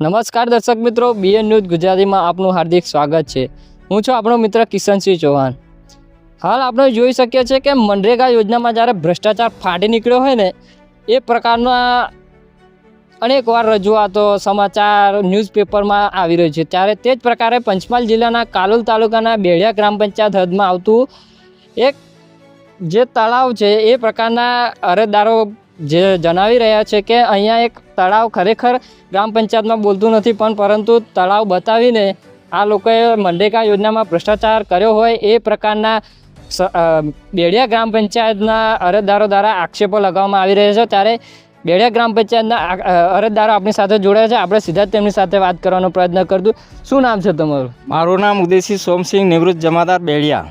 નમસ્કાર દર્શક મિત્રો બીએન ન્યૂઝ ગુજરાતીમાં આપનું હાર્દિક સ્વાગત છે. હું છું આપણો મિત્ર કિશનસિંહ ચૌહાણ. હાલ આપણે જોઈ શકીએ છીએ કે મનરેગા યોજનામાં જ્યારે ભ્રષ્ટાચાર ફાટી નીકળ્યો હોય ને, એ પ્રકારના અનેકવાર રજૂઆતો, સમાચાર, ન્યૂઝપેપરમાં આવી રહ્યું છે. ત્યારે તે જ પ્રકારે પંચમહાલ જિલ્લાના કાલોલ તાલુકાના બેડિયા ગ્રામ પંચાયત હદમાં આવતું એક જે તળાવ છે, એ પ્રકારના અરજદારો જે જણાવી રહ્યા છે કે અહીંયા એક તળાવ ખરેખર ગ્રામ પંચાયતમાં બોલતું નથી, પણ પરંતુ તળાવ બતાવીને આ લોકોએ મનરેગા યોજનામાં ભ્રષ્ટાચાર કર્યો હોય એ પ્રકારના બેડિયા ગ્રામ પંચાયતના અરજદારો દ્વારા આક્ષેપો લગાવવામાં આવી રહ્યા છે. ત્યારે બેડિયા ગ્રામ પંચાયતના અરજદારો આપણી સાથે જોડાયા છે. આપણે સીધા તેમની સાથે વાત કરવાનો પ્રયત્ન કરતું શું નામ છે તમારું? મારું નામ ઉદયસિંહ સોમસિંહ, નિવૃત્ત જમાદાર બેડિયા.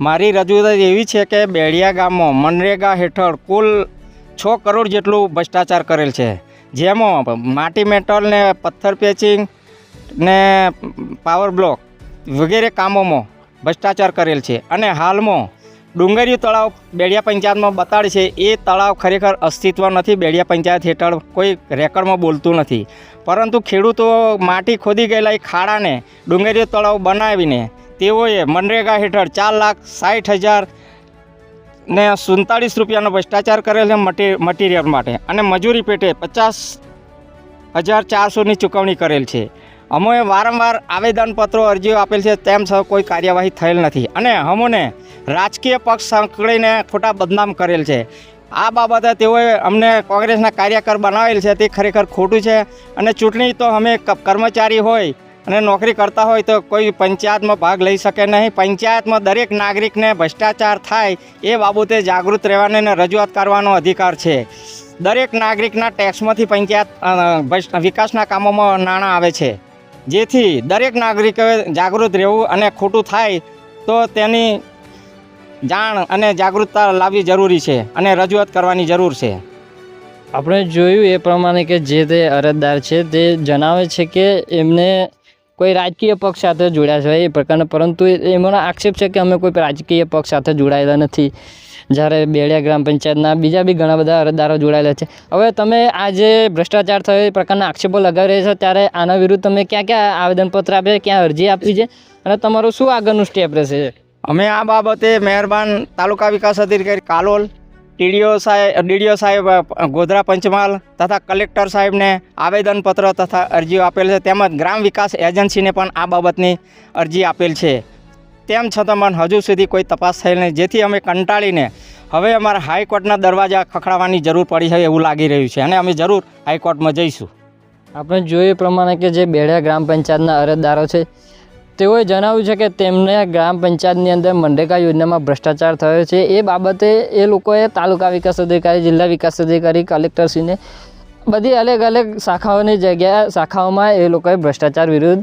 મારી રજૂઆત એવી છે કે બેડિયા ગામમાં મનરેગા હેઠળ કુલ છ કરોડ જેટલું ભ્રષ્ટાચાર કરેલ છે. જેમાં માટી મેટલ ને પથ્થર પેચિંગ ને પાવર બ્લોક વગેરે કામોમાં ભ્રષ્ટાચાર કરેલ છે. અને હાલમાં ડુંગરિયું તળાવ બેડિયા પંચાયતમાં બતાડે છે, એ તળાવ ખરેખર અસ્તિત્વ નથી, બેડિયા પંચાયત હેઠળ કોઈ રેકર્ડમાં બોલતું નથી. પરંતુ ખેડૂતો માટી ખોદી ગયેલા એ ખાડાને ડુંગરિયું તળાવ બનાવીને તેઓએ મનરેગા હેઠળ ચાર લાખ સાઠ હજાર ને સુડતાળીસ રૂપિયાનો ભ્રષ્ટાચાર કરેલ મટીરિયલ માટે. અને મજૂરી પેટે પચાસ હજાર ચારસોની ચૂકવણી કરેલ છે. અમે વારંવાર આવેદનપત્રો અરજીઓ આપેલ છે, તેમ છતાં કોઈ કાર્યવાહી થયેલ નથી. અને અમોને રાજકીય પક્ષ સંકળીને ખોટા બદનામ કરેલ છે. આ બાબતે તેઓએ અમને કોંગ્રેસના કાર્યકર બનાવેલ છે, તે ખરેખર ખોટું છે. અને ચૂંટણી તો અમે કર્મચારી હોય અને નોકરી કરતા હોય તો કોઈ પંચાયતમાં ભાગ લઈ શકે નહીં. પંચાયતમાં દરેક નાગરિકને ભ્રષ્ટાચાર થાય એ બાબતે જાગૃત રહેવાની અને રજૂઆત કરવાનો અધિકાર છે. દરેક નાગરિકના ટેક્સમાંથી પંચાયત વિકાસના કામોમાં નાણાં આવે છે. જેથી દરેક નાગરિકોએ જાગૃત રહેવું અને ખોટું થાય તો તેની જાણ અને જાગૃતતા લાવવી જરૂરી છે અને રજૂઆત કરવાની જરૂર છે. આપણે જોયું એ પ્રમાણે કે જે તે અરજદાર છે તે જણાવે છે કે એમને કોઈ રાજકીય પક્ષ સાથે જોડાયા છે એ પ્રકારના, પરંતુ એમનો આક્ષેપ છે કે અમે કોઈ રાજકીય પક્ષ સાથે જોડાયેલા નથી. જ્યારે બેડિયા ગ્રામ પંચાયતના બીજા બી ઘણા બધા અરજદારો જોડાયેલા છે. હવે તમે આ જે ભ્રષ્ટાચાર થયો એ પ્રકારના આક્ષેપો લગાવી રહ્યા છો, ત્યારે આના વિરુદ્ધ તમે ક્યાં ક્યાં આવેદનપત્ર આપ્યા ક્યાં અરજી આપી છે? અને તમારું શું આગળનું સ્ટેપ રહેશે? અમે આ બાબતે મહેરબાન તાલુકા વિકાસ અધિકારી કાલોલ ટીડીઓ સાહેબ ડીડીઓ સાહેબ ગોધરા પંચમહાલ તથા કલેક્ટર સાહેબને આવેદનપત્ર તથા અરજીઓ આપેલ છે. તેમજ ગ્રામ વિકાસ એજન્સીને પણ આ બાબતની અરજી આપેલ છે. તેમ છતાં પણ હજુ સુધી કોઈ તપાસ થયેલ નહીં. જેથી અમે કંટાળીને હવે અમારે હાઈકોર્ટના દરવાજા ખખડાવવાની જરૂર પડી છે એવું લાગી રહ્યું છે અને અમે જરૂર હાઈકોર્ટમાં જઈશું. આપણે જોઈએ પ્રમાણે કે જે બેડા ગ્રામ પંચાયતના અરજદારો છે તેઓએ જણાવ્યું છે કે તેમને ગ્રામ પંચાયતની અંદર મનરેગા યોજનામાં ભ્રષ્ટાચાર થયો છે. એ બાબતે એ લોકોએ તાલુકા વિકાસ અધિકારી, જિલ્લા વિકાસ અધિકારી, કલેક્ટરશ્રીને બધી અલગ અલગ શાખાઓની જગ્યા શાખાઓમાં એ લોકોએ ભ્રષ્ટાચાર વિરુદ્ધ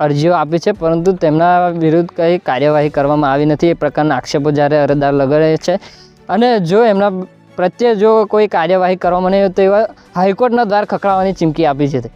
અરજીઓ આપી છે, પરંતુ તેમના વિરુદ્ધ કંઈ કાર્યવાહી કરવામાં આવી નથી. એ પ્રકારના આક્ષેપો જ્યારે અરજદાર લગાડે છે અને જો એમના પ્રત્યે જો કોઈ કાર્યવાહી કરવામાં નહીં તો એવા હાઈકોર્ટના દ્વાર ખખડાવવાની ચીમકી આપી છે